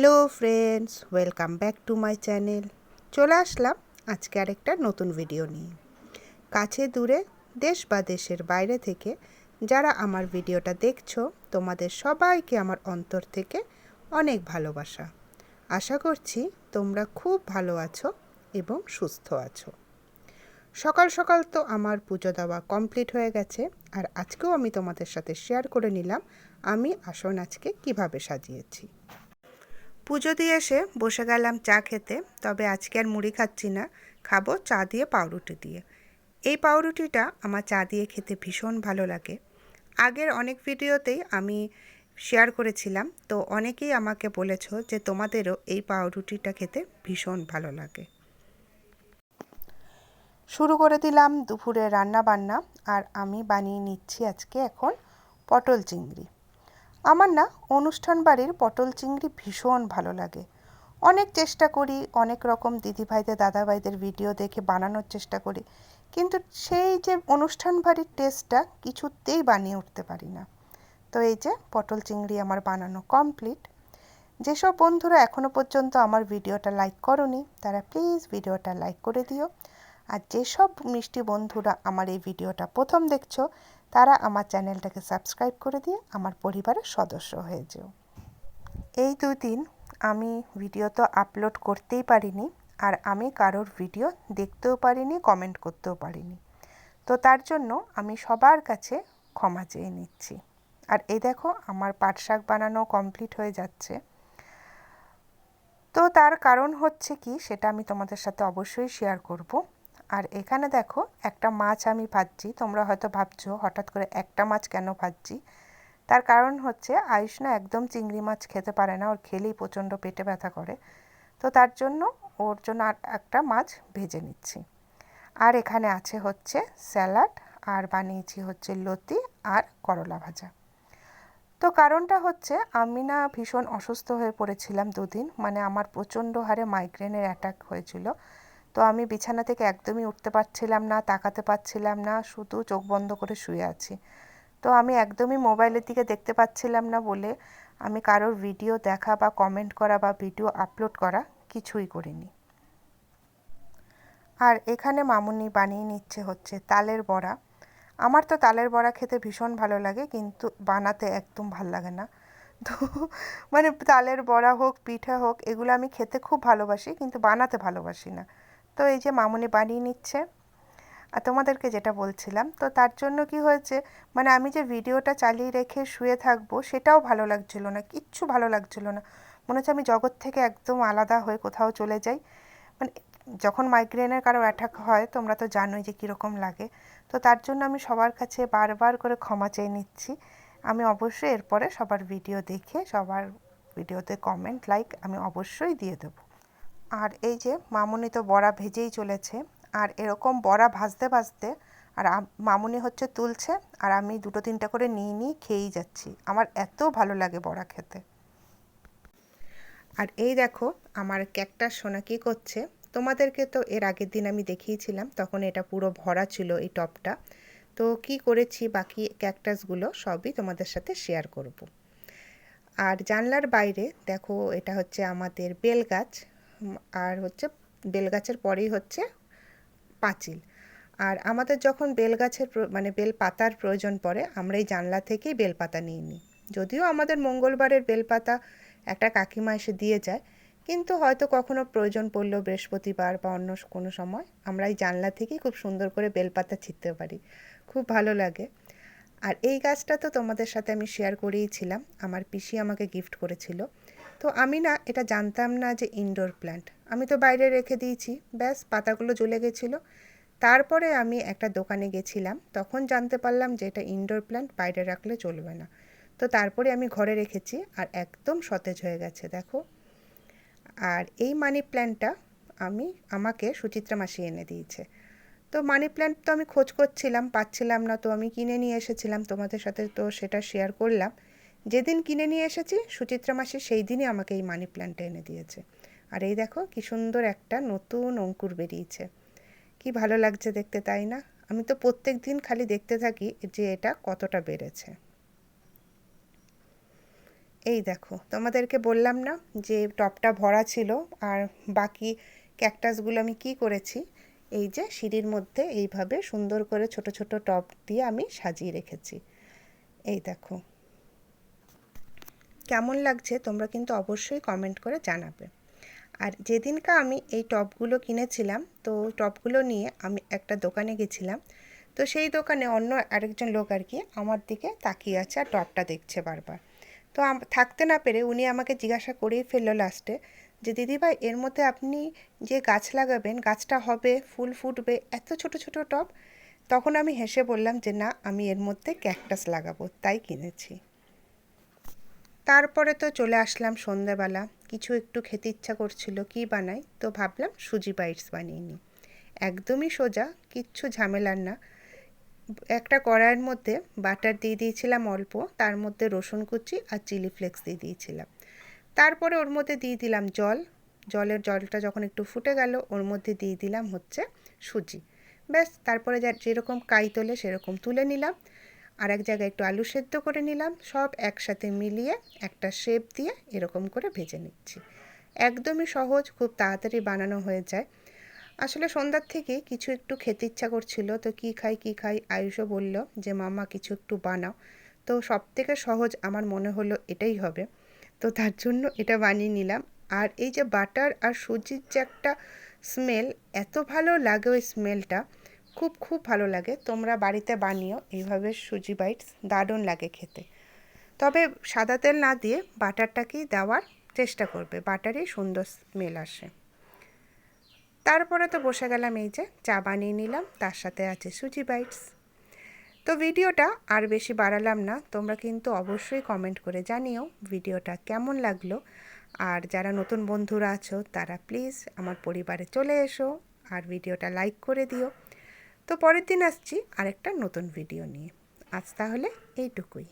Hello friends, welcome back to my channel. চলে আসলাম আজকে আরেকটা নতুন ভিডিও নিয়ে। কাছে দূরে, দেশ বা দেশের বাইরে থেকে যারা আমার ভিডিওটা দেখছ, তোমাদের সবাইকে আমার অন্তর থেকে অনেক ভালোবাসা। আশা করছি তোমরা খুব ভালো আছো এবং সুস্থ আছো। সকাল সকাল তো আমার পুজো দেওয়া কমপ্লিট হয়ে গেছে, আর আজকেও আমি তোমাদের সাথে শেয়ার করে নিলাম আমি আসন আজকে কীভাবে সাজিয়েছি। পুজো দিয়ে এসে বসে গেলাম চা খেতে, তবে আজকে আর মুড়ি খাচ্ছি না। খাব চা দিয়ে পাউরুটি দিয়ে। এই পাউরুটিটা আমার চা দিয়ে খেতে ভীষণ ভালো লাগে। আগের অনেক ভিডিওতেই আমি শেয়ার করেছিলাম, তো অনেকেই আমাকে বলেছ যে তোমাদেরও এই পাউরুটিটা খেতে ভীষণ ভালো লাগে। শুরু করে দিলাম দুপুরে রান্না বান্না আর আমি বানিয়ে নিচ্ছি আজকে এখন পটল চিংড়ি। আমার না অনুষ্ঠান বাড়ির পটল চিংড়ি ভীষণ ভালো লাগে। অনেক চেষ্টা করি, অনেক রকম দিদিভাইদের, দাদাভাইদের ভিডিও দেখে বানানোর চেষ্টা করি। কিন্তু সেই যে অনুষ্ঠান বাড়ির টেস্টটা কিছুতেই বানিয়ে উঠতে পারি না। তো এই যে পটল চিংড়ি আমার বানানো কমপ্লিট যেসব বন্ধুরা এখনও পর্যন্ত আমার ভিডিওটা লাইক করনি, তারা প্লিজ ভিডিওটা লাইক করে দিও। আর যেসব মিষ্টি বন্ধুরা আমার এই ভিডিওটা প্রথম দেখছ তারা আমার চ্যানেলটাকে সাবস্ক্রাইব করে দিয়ে আমার পরিবারের সদস্য হয়ে যেও। এই দুই দিন আমি ভিডিও তো আপলোড করতেই পারিনি আর আমি কারোর ভিডিও দেখতেও পারিনি কমেন্ট করতেও পারিনি। তো তার জন্য আমি সবার কাছে ক্ষমা চেয়ে নিচ্ছি। আর এই দেখো আমার পাট শাক বানানো কমপ্লিট হয়ে যাচ্ছে। তো তার কারণ হচ্ছে কি সেটা আমি তোমাদের সাথে অবশ্যই শেয়ার করব। আর এখানে দেখো একটা মাছ আমি ভাজছি। তোমরা হয়তো ভাবছ, হঠাৎ করে একটা মাছ কেন ভাজছি? তার কারণ হচ্ছে আয়ুষ না একদম চিংড়ি মাছ খেতে পারে না, ওর খেলেই প্রচণ্ড পেটে ব্যথা করে। তো তার জন্য ওর জন্য আর একটা মাছ ভেজে নিচ্ছি। আর এখানে আছে হচ্ছে স্যালাড, আর বানিয়েছি হচ্ছে লতি আর করলা ভাজা। তো কারণটা হচ্ছে আমি না ভীষণ অসুস্থ হয়ে পড়েছিলাম দুদিন মানে আমার প্রচণ্ড হারে মাইগ্রেনের অ্যাটাক হয়েছিল। তো আমি বিছানা থেকে একদমই উঠতে পারছিলাম না, তাকাতে পারছিলাম না, শুধু চোখ বন্ধ করে শুয়ে আছি। তো আমি একদমই মোবাইলের দিকে দেখতে পাচ্ছিলাম না বলে আমি কারোর ভিডিও দেখা বা কমেন্ট করা বা ভিডিও আপলোড করা কিছুই করিনি। আর এখানে মামুনি বানিয়ে নিচ্ছে হচ্ছে তালের বড়া। আমার তো তালের বড়া খেতে ভীষণ ভালো লাগে, কিন্তু বানাতে একদম ভালো লাগে না। তো মানে তালের বড়া হোক, পিঠা হোক, এগুলো আমি খেতে খুব ভালোবাসি, কিন্তু বানাতে ভালোবাসি না। তো এই যে মামুনি বানিয়ে নিচ্ছে। আর তোমাদেরকে যেটা বলছিলাম, তো তার জন্য কি হয়েছে মানে আমি যে ভিডিওটা চালিয়ে রেখে শুয়ে থাকব, সেটাও ভালো লাগছিল না, কিচ্ছু ভালো লাগছিল না। মনে হচ্ছে আমি জগৎ থেকে একদম আলাদা হয়ে কোথাও চলে যাই। মানে যখন মাইগ্রেনের কারও অ্যাটাক হয়, তোমরা তো জানোই যে কীরকম লাগে। তো তার জন্য আমি সবার কাছে বারবার করে ক্ষমা চেয়ে নিচ্ছি। আমি অবশ্যই এরপরে সবার ভিডিও দেখে, সবার ভিডিওতে কমেন্ট লাইক আমি অবশ্যই দিয়ে দেবো। আর এই যে মামুনি তো বড়া ভেজেই চলেছে, আর এরকম বড়া ভাজতে ভাজতে, আর মামুনি হচ্ছে তুলছে, আর আমি দুটো তিনটা করে নিয়ে নিয়ে খেয়েই যাচ্ছি। আমার এত ভালো লাগে বড়া খেতে। আর এই দেখো, আমার ক্যাকটাস সোনা কী করছে? তোমাদেরকে তো এর আগের দিন আমি দেখিয়েছিলাম, তখন এটা পুরো ভরা ছিল এই টপটা। তো কি করেছি, বাকি ক্যাকটাসগুলো সবই তোমাদের সাথে শেয়ার করব। আর জানলার বাইরে দেখো, এটা হচ্ছে আমাদের বেল গাছ আর হচ্ছে বেলগাছের পরেই হচ্ছে পাঁচিল। আর আমাদের যখন বেলগাছের মানে বেল পাতার প্রয়োজন পড়ে আমরা এই জানলা থেকেই বেলপাতা নিয়ে নিই। যদিও আমাদের মঙ্গলবারের বেলপাতা একটা কাকিমা এসে দিয়ে যায়, কিন্তু হয়তো কখনো প্রয়োজন পড়লেও বৃহস্পতিবার বা অন্য কোনো সময় আমরা এই জানলা থেকেই খুব সুন্দর করে বেলপাতা ছিঁড়তে পারি। খুব ভালো লাগে। আর এই গাছটা তো তোমাদের সাথে আমি শেয়ার করেইছিলাম আমার পিসি আমাকে গিফট করেছিল। তো আমি না, এটা জানতাম না যে ইনডোর প্ল্যান্ট আমি তো বাইরে রেখে দিয়েছি। ব্যাস, পাতাগুলো জ্বলে গেছিল। তারপরে আমি একটা দোকানে গেছিলাম। তখন জানতে পারলাম যে এটা ইনডোর প্ল্যান্ট বাইরে রাখলে চলবে না। তো তারপরে আমি ঘরে রেখেছি আর একদম সতেজ হয়ে গেছে, দেখো। আর এই মানি প্ল্যান্টটা আমি, আমাকে সুচিত্রা মাসি এনে দিয়েছে। তো মানি প্ল্যান্ট তো আমি খোঁজ করছিলাম, পাচ্ছিলাম না, তো আমি কিনে নিয়ে এসেছিলাম। তোমাদের সাথে তো সেটা শেয়ার করলাম। যেদিন কিনে নিয়ে এসেছি, সুচিত্রা মাসি সেই দিনই আমাকে এই মানি প্ল্যান্টটা এনে দিয়েছে। আর এই দেখো, কি সুন্দর একটা নতুন অঙ্কুর বেরিয়েছে। কি ভালো লাগছে দেখতে, তাই না? আমি তো প্রত্যেক দিন খালি দেখতে থাকি যে এটা কতটা বেড়েছে। এই দেখো, তোমাদেরকে বললাম না যে টপটা ভরা ছিল আর বাকি ক্যাকটাসগুলো আমি কি করেছি? এই যে সিঁড়ির মধ্যে এইভাবে সুন্দর করে ছোট ছোট টপ দিয়ে আমি সাজিয়ে রেখেছি। এই দেখো কেমন লাগছে তোমরা কিন্তু অবশ্যই কমেন্ট করে জানাবে। আর যেদিনকা আমি এই টপগুলো কিনেছিলাম, তো টপগুলো নিয়ে আমি একটা দোকানে গেছিলাম। তো সেই দোকানে অন্য আরেকজন লোক আর কি আমার দিকে তাকিয়ে আছে আর টপটা দেখছে বারবার। তো থাকতে না পেরে উনি আমাকে জিজ্ঞাসা করেই ফেলল লাস্টে যে দিদিভাই এর মধ্যে আপনি যে গাছ লাগাবেন, গাছটা হবে, ফুল ফুটবে, এত ছোট ছোট টব তখন আমি হেসে বললাম যে, না, আমি এর মধ্যে ক্যাকটাস লাগাবো, তাই কিনেছি। তারপরে তো চলে আসলাম সন্ধ্যাবেলা। কিছু একটু খেতে ইচ্ছা করছিল, কি বানাই? তো ভাবলাম সুজি বাইটস বানিয়ে নিই। একদমই সোজা, কিচ্ছু ঝামেলার না। একটা কড়াইয়ের মধ্যে বাটার দিয়ে দিয়েছিলাম অল্প, তার মধ্যে রসুন কুচি আর চিলি ফ্লেক্স দিয়ে দিয়েছিলাম। তারপরে ওর মধ্যে দিয়ে দিলাম জল। জলের জলটা যখন একটু ফুটে গেল, ওর মধ্যে দিয়ে দিলাম হচ্ছে সুজি। ব্যাস, তারপরে যা যেরকম কাই তোলে সেরকম তুলে নিলাম। আর এক জায়গায় একটু আলু সেদ্ধ করে নিলাম। সব একসাথে মিলিয়ে একটা শেপ দিয়ে এরকম করে ভেজে নিচ্ছি। একদমই সহজ, খুব তাড়াতাড়ি বানানো হয়ে যায়। আসলে সন্ধ্যার থেকে কিছু একটু খেতে ইচ্ছা করছিল, তো কি খাই কি খাই আয়ুষও বলল যে মামা কিছু একটু বানাও। তো সব থেকে সহজ আমার মনে হলো এটাই হবে। তো তার জন্য এটা বানিয়ে নিলাম। আর এই যে বাটার আর সুজির যে একটা স্মেল, এত ভালো লাগে ওই স্মেলটা। খুব খুব ভালো লাগে। তোমরা বাড়িতে বানিও। এইভাবে সুজি বাইটস দারুণ লাগে খেতে। তবে সাদা তেল না দিয়ে বাটারটাকেই দেওয়ার চেষ্টা করবে। বাটারই সুন্দর স্মেল আসে। তারপরে তো বসে গেলাম এই যে চা বানিয়ে নিলাম। তার সাথে আছে সুজি বাইটস। তো ভিডিওটা আর বেশি বাড়ালাম না। তোমরা কিন্তু অবশ্যই কমেন্ট করে জানিও ভিডিওটা কেমন লাগল। আর যারা নতুন বন্ধুরা আছো, তারা প্লিজ আমার পরিবারে চলে এসো আর ভিডিওটা লাইক করে দিও। তো পরের দিন আসছি আরেকটা নতুন ভিডিও নিয়ে। আজ তাহলে এইটুকুই।